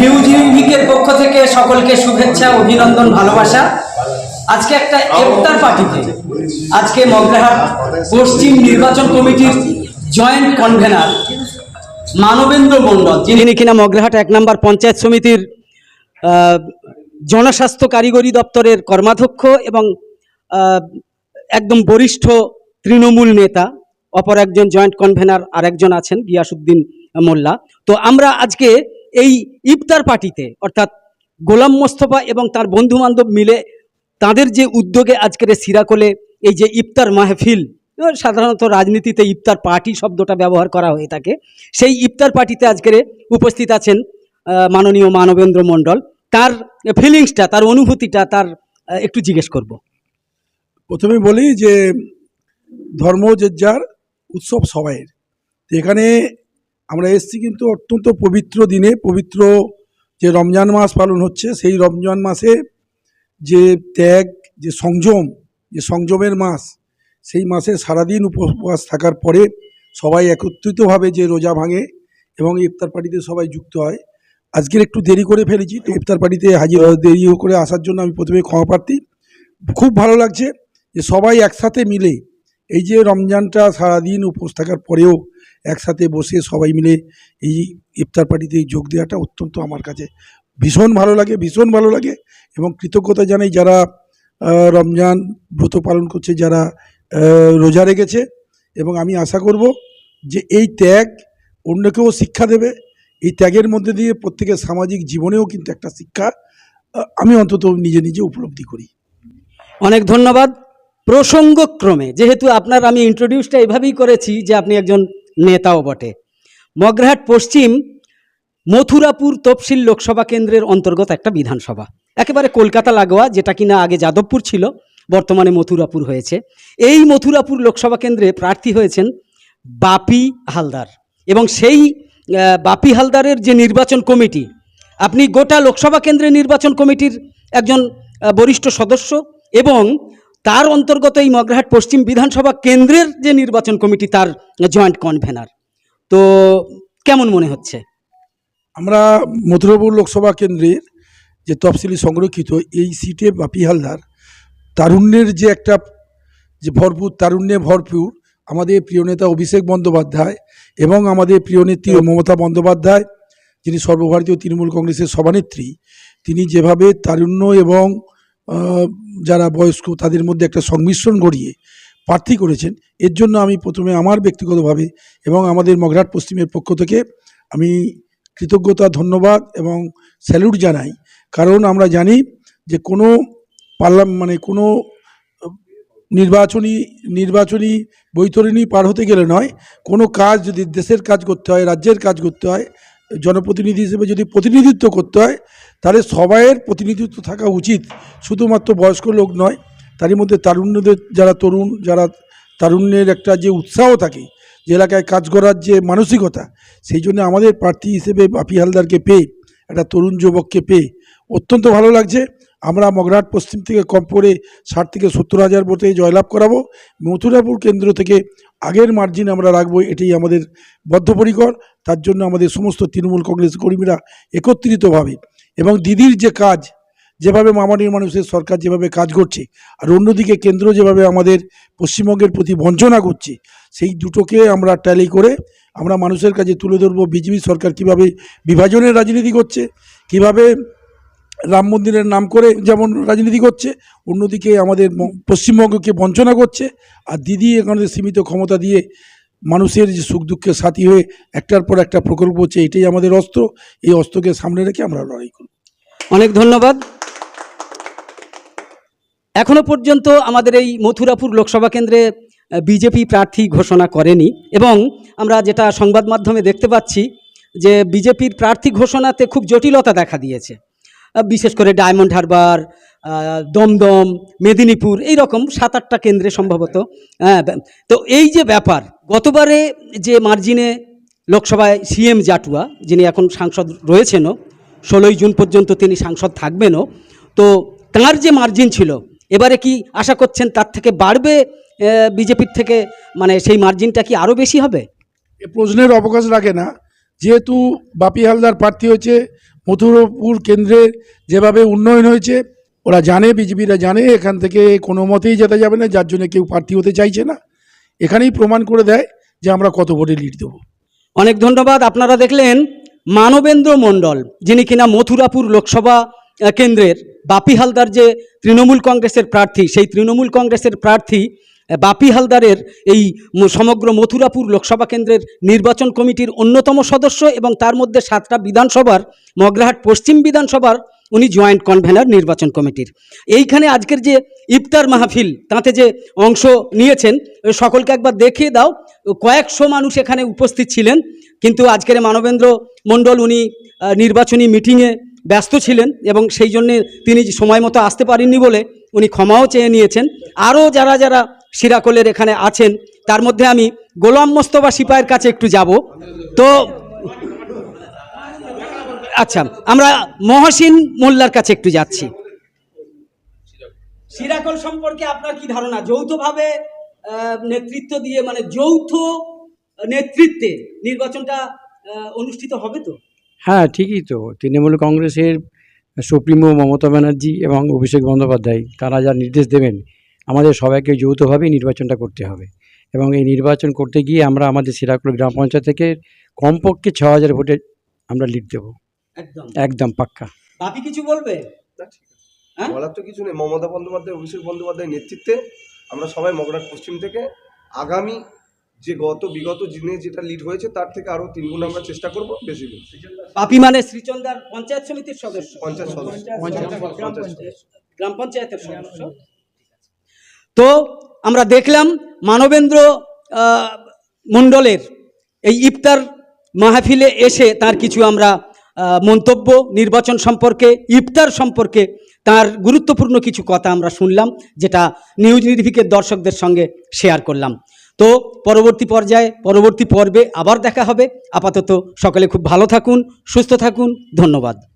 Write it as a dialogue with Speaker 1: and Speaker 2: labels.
Speaker 1: News ইউনিকের পক্ষ থেকে সকলকে শুভেচ্ছা, অভিনন্দন, ভালোবাসা। আজকে একটা ইফতার পার্টিতে, আজকে মগরাহাট পশ্চিম নির্বাচন কমিটির জয়েন্ট কনভেনার মানবেন্দ্র মণ্ডল, যিনি কিনা মগরাহাট এক নম্বর পঞ্চায়েত সমিতির জনস্বাস্থ্য কারিগরি দপ্তরের কর্মাধ্যক্ষ এবং একদম বরিষ্ঠ তৃণমূল নেতা, অপর একজন জয়েন্ট কনভেনার আর একজন আছেন গিয়াসুদ্দিন মোল্লা। তো আমরা আজকে এই ইফতার পার্টিতে, অর্থাৎ গোলাম মোস্তফা এবং তার বন্ধু বান্ধব মিলে তাদের যে উদ্যোগে আজকের সিরাকোলে এই যে ইফতার মাহফিল সাধারণত রাজনীতিতে ইফতার পার্টি শব্দটা ব্যবহার করা হয়ে থাকে। সেই ইফতার পার্টিতে আজকের উপস্থিত আছেন মাননীয় মানবেন্দ্র মণ্ডল। তার ফিলিংসটা তার অনুভূতিটা, তার একটু জিজ্ঞেস করব।
Speaker 2: প্রথমে বলি যে ধর্ম যে যার, উৎসব সবাইয়ের। এখানে আমরা এসেছি কিন্তু অত্যন্ত পবিত্র দিনে, পবিত্র যে রমজান মাস পালন হচ্ছে, সেই রমজান মাসে যে ত্যাগ, যে সংযম, যে সংযমের মাস, সেই মাসে সারাদিন উপবাস থাকার পরে সবাই একত্রিতভাবে যে রোজা ভাঙে এবং ইফতার পার্টিতে সবাই যুক্ত হয়। আজকের একটু দেরি করে ফেলেছি, তো ইফতার পার্টিতে হাজির দেরি করে আসার জন্য আমি প্রথমে ক্ষমা প্রার্থী। খুব ভালো লাগছে যে সবাই একসাথে মিলে এই যে রমজানটা সারাদিন উপোস থাকার পরেও একসাথে বসে সবাই মিলে এই ইফতার পার্টিতে যোগ দেওয়াটা অত্যন্ত আমার কাছে ভীষণ ভালো লাগে, ভীষণ ভালো লাগে এবং কৃতজ্ঞতা জানাই যারা রমজান ব্রত পালন করছে, যারা রোজা রেখেছে এবং আমি আশা করব যে এই ত্যাগ অন্যকেও শিক্ষা দেবে। এই ত্যাগের মধ্যে দিয়ে প্রত্যেকের সামাজিক জীবনেও কিন্তু একটা শিক্ষা আমি অন্তত নিজে নিজে উপলব্ধি করি।
Speaker 1: অনেক ধন্যবাদ। প্রসঙ্গক্রমে, যেহেতু আপনার আমি ইন্ট্রোডিউসটা এভাবেই করেছি যে আপনি একজন নেতাও বটে। মগরাহাট পশ্চিম মথুরাপুর তফসিল লোকসভা কেন্দ্রের অন্তর্গত একটা বিধানসভা। একেবারে কলকাতা লাগোয়া, যেটা কিনা আগে যাদবপুর ছিল, বর্তমানে মথুরাপুর হয়েছে। এই মথুরাপুর লোকসভা কেন্দ্রে প্রার্থী হয়েছেন বাপি হালদার এবং সেই বাপি হালদারের যে নির্বাচন কমিটি, আপনি গোটা লোকসভা কেন্দ্রের নির্বাচন কমিটির একজন বরিষ্ঠ সদস্য এবং তার অন্তর্গত এই মগরাহাট পশ্চিম বিধানসভা কেন্দ্রের যে নির্বাচন কমিটি, তার জয়েন্ট কনভেনার। তো কেমন মনে হচ্ছে?
Speaker 2: আমরা মথুরাপুর লোকসভা কেন্দ্রের যে তফসিলি সংরক্ষিত, এই সিটে বাপি হালদার তারুণ্যের যে একটা যে ভরপুর, তারুণ্যে ভরপুর আমাদের প্রিয় নেতা অভিষেক বন্দ্যোপাধ্যায় এবং আমাদের প্রিয় নেত্রী মমতা বন্দ্যোপাধ্যায়, যিনি সর্বভারতীয় তৃণমূল কংগ্রেসের সভানেত্রী, তিনি যেভাবে তারুণ্য এবং যারা বয়স্ক, তাদের মধ্যে একটা সংমিশ্রণ গড়িয়ে প্রার্থী করেছেন। এর জন্য আমি প্রথমে আমার ব্যক্তিগতভাবে এবং আমাদের মগরাট পশ্চিমের পক্ষ থেকে আমি কৃতজ্ঞতা, ধন্যবাদ এবং স্যালুট জানাই। কারণ আমরা জানি যে কোনো পার্লাম মানে কোনো নির্বাচনী নির্বাচনী বৈতরণী পার হতে গেলে নয়, কোনো কাজ যদি দেশের কাজ করতে হয়, রাজ্যের কাজ করতে হয় জনপ্রতিনিধি হিসেবে যদি প্রতিনিধিত্ব করতে হয়, তাহলে সবাইয়ের প্রতিনিধিত্ব থাকা উচিত। শুধুমাত্র বয়স্ক লোক নয়, তারই মধ্যে তারুণ্যদের যারা তরুণ, যারা তারুণ্যের একটা যে উৎসাহ থাকে, যে এলাকায় কাজ করার যে মানসিকতা, সেই জন্য আমাদের প্রার্থী হিসেবে বাপি হালদারকে পেয়ে, একটা তরুণ যুবককে পেয়ে অত্যন্ত ভালো লাগছে। আমরা মগরাট পশ্চিম থেকে কম করে ষাট থেকে সত্তর হাজার ভোটে জয়লাভ করাবো। মথুরাপুর কেন্দ্র থেকে আগের মার্জিন আমরা রাখব, এটাই আমাদের বদ্ধপরিকর। তার জন্য আমাদের সমস্ত তৃণমূল কংগ্রেস কর্মীরা একত্রিতভাবে এবং দিদির যে কাজ, যেভাবে মামানির মানুষের সরকার যেভাবে কাজ করছে, আর অন্যদিকে কেন্দ্র যেভাবে আমাদের পশ্চিমবঙ্গের প্রতি বঞ্চনা করছে, সেই দুটোকে আমরা ট্যালি করে আমরা মানুষের কাছে তুলে ধরবো বিজেপি সরকার কীভাবে বিভাজনের রাজনীতি করছে, কীভাবে রাম মন্দিরের নাম করে যেমন রাজনীতি করছে, অন্যদিকে আমাদের পশ্চিমবঙ্গকে বঞ্চনা করছে, আর দিদি এখানে সীমিত ক্ষমতা দিয়ে মানুষের যে সুখ দুঃখের সাথী হয়ে একটার পর একটা প্রকল্প হচ্ছে, এটাই আমাদের অস্ত্র। এই অস্ত্রকে সামনে রেখে আমরা লড়াই করব।
Speaker 1: অনেক ধন্যবাদ। এখনও পর্যন্ত আমাদের এই মথুরাপুর লোকসভা কেন্দ্রে বিজেপি প্রার্থী ঘোষণা করেনি এবং আমরা যেটা সংবাদ মাধ্যমে দেখতে পাচ্ছি যে বিজেপির প্রার্থী ঘোষণাতে খুব জটিলতা দেখা দিয়েছে। বিশেষ করে ডায়মন্ড হারবার দমদম, মেদিনীপুর এই রকম সাত আটটা কেন্দ্রে সম্ভবত। হ্যাঁ তো এই যে ব্যাপার, গতবারে যে মার্জিনে লোকসভায় সিএম জাটুয়া, যিনি এখন সাংসদ রয়েছেনও, ষোলোই জুন পর্যন্ত তিনি সাংসদ থাকবেনও, তো তার যে মার্জিন ছিল, এবারে কি আশা করছেন তার থেকে বাড়বে বিজেপির থেকে? মানে সেই মার্জিনটা কি আরও বেশি হবে?
Speaker 2: প্রশ্নের অবকাশ রাখে না। যেহেতু বাপি হালদার প্রার্থী হয়েছে মথুরাপুর কেন্দ্রের যেভাবে উন্নয়ন হয়েছে, ওরা জানে, বিজেপিরা জানে, এখান থেকে কোনো মতেই যেতে যাবে না, যার জন্য কেউ প্রার্থী হতে চাইছে না। এখানেই প্রমাণ করে দেয় যে আমরা কত ভোটে লিড দেবো।
Speaker 1: অনেক ধন্যবাদ, আপনারা দেখলেন মানবেন্দ্র মণ্ডল, যিনি কিনা মথুরাপুর লোকসভা কেন্দ্রের। বাপি হালদার যে তৃণমূল কংগ্রেসের প্রার্থী, সেই তৃণমূল কংগ্রেসের প্রার্থী বাপি হালদারের এই সমগ্র মথুরাপুর লোকসভা কেন্দ্রের নির্বাচন কমিটির অন্যতম সদস্য এবং তার মধ্যে সাতটা বিধানসভার, মগরাহাট পশ্চিম বিধানসভার, উনি জয়েন্ট কনভেনার নির্বাচন কমিটির। এইখানে আজকের যে ইফতার মাহফিল, তাতে যে অংশ নিয়েছেন সকলকে একবার দেখিয়ে দাও। কয়েকশো মানুষ এখানে উপস্থিত ছিলেন, কিন্তু আজকের মানবেন্দ্র মণ্ডল উনি নির্বাচনী মিটিংয়ে ব্যস্ত ছিলেন এবং সেই জন্যে তিনি সময় মতো আসতে পারেননি বলে উনি ক্ষমাও চেয়ে নিয়েছেন। আরও যারা যারা সিরাকলের এখানে আছেন। তার মধ্যে আমি গোলাম মোস্তফা সিপাহের কাছে একটু যাব। তো আচ্ছা আমরা মহসিন মোল্লার কাছে একটু যাচ্ছি। সিরাকল সম্পর্কে আপনার কি ধারণা? যৌথভাবে নেতৃত্ব দিয়ে মানে যৌথ নেতৃত্বে নির্বাচনটা অনুষ্ঠিত হবে তো?
Speaker 3: হ্যাঁ ঠিকই তো। তৃণমূল কংগ্রেসের সুপ্রিমো মমতা ব্যানার্জি এবং অভিষেক বন্দ্যোপাধ্যায়, তারা যা নির্দেশ দেবেন আমাদের সবাইকে যৌথভাবেই নির্বাচনটা করতে হবে। এবং এই নির্বাচন করতে গিয়ে আমরা আমাদের সিরাকুল গ্রাম পঞ্চায়েত থেকে কমপক্ষে ছ হাজার ভোটে আমরা লিড দেবো।
Speaker 1: একদম।
Speaker 3: একদম পাক্কা।
Speaker 1: বাপি কিছু বলবে? হ্যাঁ?
Speaker 4: বলার তো কিছু নেই। মমতা বন্দ্যোপাধ্যায় অভিষেক বন্দ্যোপাধ্যায়ের নেতৃত্বে আমরা সবাই মগরাট পশ্চিম থেকে আগামী যে গত বিগত দিনে যেটা লিড হয়েছে তার থেকে আরও তিনগুণ আমরা চেষ্টা করব বেশি দিন।
Speaker 1: বাপি মানে শ্রীচন্দার পঞ্চায়েত সমিতির সদস্য।
Speaker 4: পঞ্চায়েত সদস্য।
Speaker 1: গ্রাম পঞ্চায়েতের সদস্য। তো আমরা দেখলাম মানবেন্দ্র মণ্ডলের এই ইফতার মাহফিলে এসে তার কিছু আমরা মন্তব্য, নির্বাচন সম্পর্কে, ইফতার সম্পর্কে তার গুরুত্বপূর্ণ কিছু কথা আমরা শুনলাম, যেটা নিউজ নির্ভিকের দর্শকদের সঙ্গে শেয়ার করলাম। তো পরবর্তী পর্যায়ে, পরবর্তী পর্বে আবার দেখা হবে। আপাতত সকলে খুব ভালো থাকুন, সুস্থ থাকুন। ধন্যবাদ।